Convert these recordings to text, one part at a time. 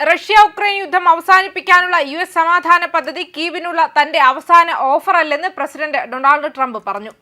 Russia Ukraine യുദ്ധം അവസാനിപ്പിക്കാനുള്ള U S സമാധാന പദ്ധതി കീവിനുള്ള തന്റെ അവസാന ഓഫറല്ലെന്ന് പ്രസിഡന്റ് ഡൊണാൾഡ് ട്രംപ് പറഞ്ഞു.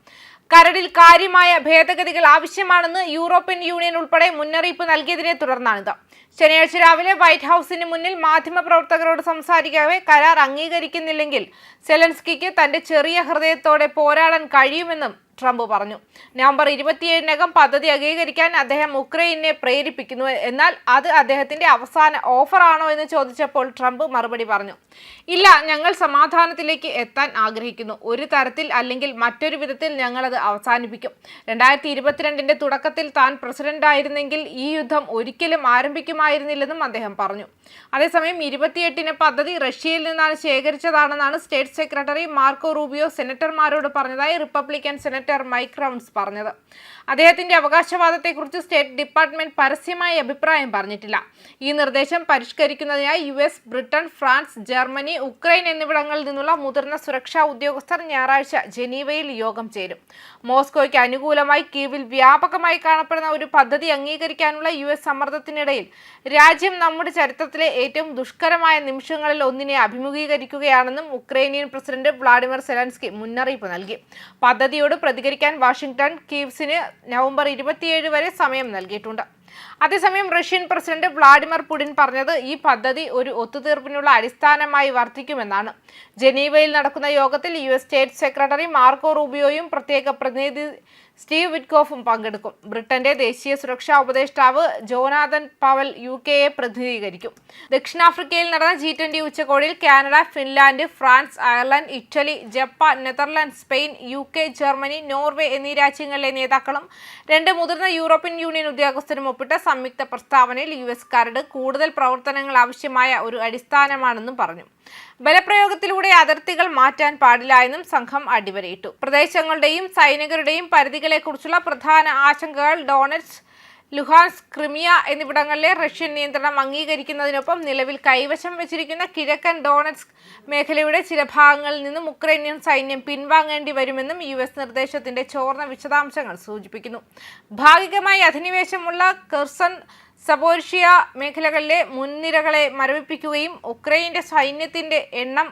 കരടിൽ കാര്യമായ ഭേദഗതികൾ ആവശ്യമാണെന്ന് യൂറോപ്യൻ യൂണിയൻ ഉൾപ്പെടെ മുന്നറിയിപ്പ് നൽകിയതിനെ തുടർന്നാണിത്. ശനിയാഴ്ച രാവിലെ വൈറ്റ് ഹൌസിന് മുന്നിൽ മാധ്യമപ്രവർത്തകരോട് സംസാരിക്കവേ കരാർ അംഗീകരിക്കുന്നില്ലെങ്കിൽ സെലൻസ്കിക്ക് തന്റെ ചെറിയ ഹൃദയത്തോടെ പോരാടാൻ കഴിയുമെന്നും ട്രംപ് പറഞ്ഞു. നവംബർ ഇരുപത്തിയേഴിനകം പദ്ധതി അംഗീകരിക്കാൻ അദ്ദേഹം ഉക്രൈനെ പ്രേരിപ്പിക്കുന്നു. എന്നാൽ അത് അദ്ദേഹത്തിന്റെ അവസാന ഓഫറാണോ എന്ന് ചോദിച്ചപ്പോൾ ട്രംപ് മറുപടി പറഞ്ഞു. ഇല്ല ഞങ്ങൾ സമാധാനത്തിലേക്ക് എത്താൻ ആഗ്രഹിക്കുന്നു. ഒരു തരത്തിൽ അല്ലെങ്കിൽ മറ്റൊരു വിധത്തിൽ ഞങ്ങളത് അവസാനിപ്പിക്കും. രണ്ടായിരത്തി ഇരുപത്തിരണ്ടിന്റെ തുടക്കത്തിൽ താൻ പ്രസിഡന്റ് ആയിരുന്നെങ്കിൽ ഈ യുദ്ധം ഒരിക്കലും ആരംഭിക്കുമായിരുന്നില്ലെന്നും അദ്ദേഹം പറഞ്ഞു. അതേസമയം ഇരുപത്തിയെട്ടിന് പദ്ധതി റഷ്യയിൽ നിന്നാണ് ശേഖരിച്ചതാണെന്നാണ് സ്റ്റേറ്റ് സെക്രട്ടറി മാർക്കോ റൂബിയോ സെനറ്റർമാരോട് പറഞ്ഞതായി റിപ്പബ്ലിക്കൻ സെനറ്റർ മൈക്ക് റൗൺസ് പറഞ്ഞത്. അദ്ദേഹത്തിന്റെ അവകാശവാദത്തെക്കുറിച്ച് സ്റ്റേറ്റ് ഡിപ്പാർട്ട്മെന്റ് പരസ്യമായി അഭിപ്രായം പറഞ്ഞിട്ടില്ല. ഈ നിർദ്ദേശം പരിഷ്കരിക്കുന്നതിനായി U S Britain France Germany Ukraine എന്നിവിടങ്ങളിൽ നിന്നുള്ള മുതിർന്ന സുരക്ഷാ ഉദ്യോഗസ്ഥർ ഞായറാഴ്ച ജനീവയിൽ യോഗം ചേരും. മോസ്കോയ്ക്ക് അനുകൂലമായി കീവിൽ വ്യാപകമായി കാണപ്പെടുന്ന ഒരു പദ്ധതി അംഗീകരിക്കാനുള്ള യു എസ് സമ്മർദ്ദത്തിനിടയിൽ രാജ്യം നമ്മുടെ ചരിത്രത്തിലെ ഏറ്റവും ദുഷ്കരമായ നിമിഷങ്ങളിൽ ഒന്നിനെ അഭിമുഖീകരിക്കുകയാണെന്നും ഉക്രൈനിയൻ പ്രസിഡന്റ് വ്ളാഡിമിർ സെലൻസ്കി മുന്നറിയിപ്പ് നൽകി. പദ്ധതിയോട് പ്രതികരിക്കാൻ വാഷിംഗ്ടൺ കീവ്സിന് നവംബർ ഇരുപത്തിയേഴ് വരെ സമയം നൽകിയിട്ടുണ്ട് അതേസമയം റഷ്യൻ പ്രസിഡന്റ് വ്ളാഡിമിർ പുടിൻ പറഞ്ഞത് ഈ പദ്ധതി ഒരു ഒത്തുതീർപ്പിനുള്ള അടിസ്ഥാനമായി വർത്തിക്കുമെന്നാണ് ജനീവയിൽ നടക്കുന്ന യോഗത്തിൽ U S state secretary Marco റൂബിയോയും പ്രത്യേക പ്രതിനിധി സ്റ്റീവ് വിറ്റ്കോഫും പങ്കെടുക്കും. ബ്രിട്ടന്റെ ദേശീയ സുരക്ഷാ ഉപദേഷ്ടാവ് ജോനാഥൻ പവൽ യു കെയെ പ്രതിനിധീകരിക്കും. ദക്ഷിണാഫ്രിക്കയിൽ നടന്ന ജി ട്വന്റി ഉച്ചകോടിയിൽ Canada Finland France Ireland Italy Japan Netherland Spain U K Germany Norway എന്നീ രാജ്യങ്ങളിലെ നേതാക്കളും രണ്ട് മുതിർന്ന യൂറോപ്യൻ യൂണിയൻ ഉദ്യോഗസ്ഥരും ഒപ്പിട്ട. സംയുക്ത പ്രസ്താവനയിൽ യു എസ് കരട് കൂടുതൽ പ്രവർത്തനങ്ങൾ ആവശ്യമായ ഒരു അടിസ്ഥാനമാണെന്നും പറഞ്ഞു. ബലപ്രയോഗത്തിലൂടെ അതിർത്തികൾ മാറ്റാൻ പാടില്ല എന്നും സംഘം അടിവരയിട്ടു. പ്രദേശങ്ങളുടെയും സൈനികരുടെയും പരിധികളെക്കുറിച്ചുള്ള പ്രധാന ആശങ്കകൾ ഡോണറ്റ്സ് ലുഹാൻസ് ക്രിമിയ എന്നിവിടങ്ങളിലെ റഷ്യൻ നിയന്ത്രണം അംഗീകരിക്കുന്നതിനൊപ്പം നിലവിൽ കൈവശം വെച്ചിരിക്കുന്ന കിഴക്കൻ ഡോണറ്റ്സ് മേഖലയുടെ ചില ഭാഗങ്ങളിൽ നിന്നും ഉക്രൈനിയൻ സൈന്യം പിൻവാങ്ങേണ്ടി വരുമെന്നും യു എസ് നിർദ്ദേശത്തിന്റെ ചോർന്ന വിശദാംശങ്ങൾ സൂചിപ്പിക്കുന്നു. ഭാഗികമായി അധിനിവേശമുള്ള കെർസൺ സബോർഷ്യ മേഖലകളിലെ മുൻനിരകളെ മരവിപ്പിക്കുകയും ഉക്രൈന്റെ സൈന്യത്തിന്റെ എണ്ണം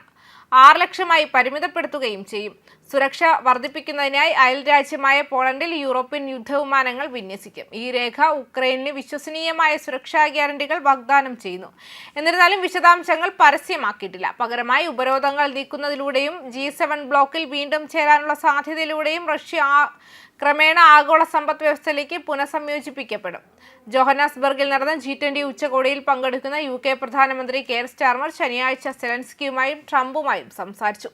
ആറ് ലക്ഷമായി പരിമിതപ്പെടുത്തുകയും ചെയ്യും. സുരക്ഷ വർദ്ധിപ്പിക്കുന്നതിനായി അയൽ രാജ്യമായ പോളണ്ടിൽ യൂറോപ്യൻ യുദ്ധവിമാനങ്ങൾ വിന്യസിക്കും. ഈ രേഖ ഉക്രൈനിന് വിശ്വസനീയമായ സുരക്ഷാ ഗ്യാരണ്ടികൾ വാഗ്ദാനം ചെയ്യുന്നു. എന്നിരുന്നാലും വിശദാംശങ്ങൾ പരസ്യമാക്കിയിട്ടില്ല. പകരമായി ഉപരോധങ്ങൾ നീക്കുന്നതിലൂടെയും ജി ബ്ലോക്കിൽ വീണ്ടും ചേരാനുള്ള സാധ്യതയിലൂടെയും റഷ്യ ക്രമേണ ആഗോള സമ്പദ് വ്യവസ്ഥയിലേക്ക് പുനഃസംയോജിപ്പിക്കപ്പെടും. ജോഹനാസ്ബർഗിൽ നടന്ന ജി ട്വന്റി ഉച്ചകോടിയിൽ പങ്കെടുക്കുന്ന യു കെ പ്രധാനമന്ത്രി കെയർ സ്റ്റാർമർ ശനിയാഴ്ച സെലൻസ്കിയുമായും ട്രംപുമായും സംസാരിച്ചു.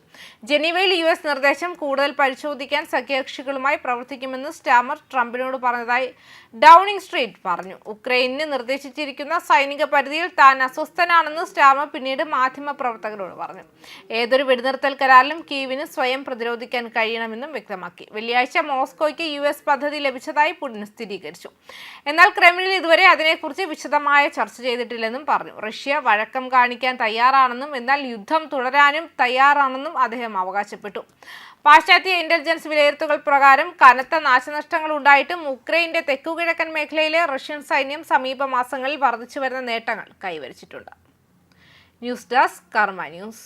ജനീവയിൽ യു എസ് നിർദ്ദേശം കൂടുതൽ പരിശോധിക്കാൻ സഖ്യകക്ഷികളുമായി പ്രവർത്തിക്കുമെന്ന് സ്റ്റാമർ ട്രംപിനോട് പറഞ്ഞതായി ഡൗണിംഗ് സ്ട്രീറ്റ് പറഞ്ഞു. ഉക്രൈനിന് നിർദ്ദേശിച്ചിരിക്കുന്ന സൈനിക പരിധിയിൽ താൻ അസ്വസ്ഥനാണെന്ന് സ്റ്റാമർ പിന്നീട് മാധ്യമപ്രവർത്തകരോട് പറഞ്ഞു. ഏതൊരു വെടിനിർത്തൽ കരാറിലും കീവിന് സ്വയം പ്രതിരോധിക്കാൻ കഴിയണമെന്നും വ്യക്തമാക്കി. വെള്ളിയാഴ്ച മോസ്കോയ്ക്ക് യു എസ് പദ്ധതി ലഭിച്ചതായി പുടിൻ സ്ഥിരീകരിച്ചു. എന്നാൽ ക്രെമിനിൽ ഇതുവരെ അതിനെക്കുറിച്ച് വിശദമായ ചർച്ച ചെയ്തിട്ടില്ലെന്നും പറഞ്ഞു. റഷ്യ വഴക്കം കാണിക്കാൻ തയ്യാറാണെന്നും എന്നാൽ യുദ്ധം തുടരാനും തയ്യാറാണെന്നും അദ്ദേഹം അവകാശപ്പെട്ടു. പാശ്ചാത്യ ഇന്റലിജൻസ് വിലയിരുത്തുകൾ പ്രകാരം കനത്ത നാശനഷ്ടങ്ങൾ ഉണ്ടായിട്ടും ഉക്രൈന്റെ തെക്കുകിഴക്കൻ മേഖലയിലെ റഷ്യൻ സൈന്യം സമീപ മാസങ്ങളിൽ വർദ്ധിച്ചു വരുന്ന നേട്ടങ്ങൾ കൈവരിച്ചിട്ടുണ്ട്. News desk Karma news.